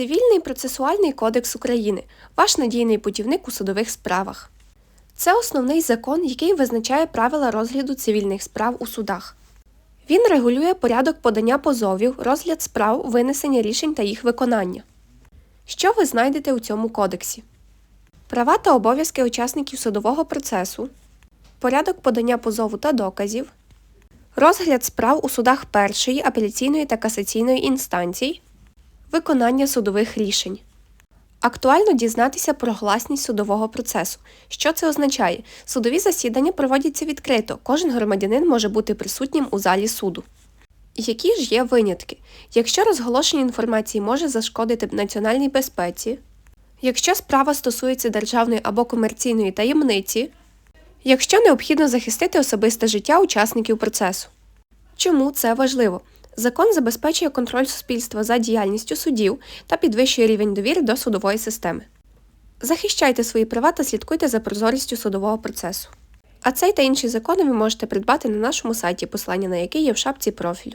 Цивільний процесуальний кодекс України ваш надійний путівник у судових справах. Це основний закон, який визначає правила розгляду цивільних справ у судах. Він регулює порядок подання позовів, розгляд справ, винесення рішень та їх виконання. Що ви знайдете у цьому кодексі? Права та обов'язки учасників судового процесу, порядок подання позову та доказів, розгляд справ у судах першої, апеляційної та касаційної інстанцій, виконання судових рішень. Актуально дізнатися про гласність судового процесу. Що це означає? Судові засідання проводяться відкрито. Кожен громадянин може бути присутнім у залі суду. Які ж є винятки? Якщо розголошення інформації може зашкодити національній безпеці, якщо справа стосується державної або комерційної таємниці, якщо необхідно захистити особисте життя учасників процесу. Чому це важливо? Закон забезпечує контроль суспільства за діяльністю судів та підвищує рівень довіри до судової системи. Захищайте свої права та слідкуйте за прозорістю судового процесу. А цей та інші закони ви можете придбати на нашому сайті, посилання на який є в шапці профілю.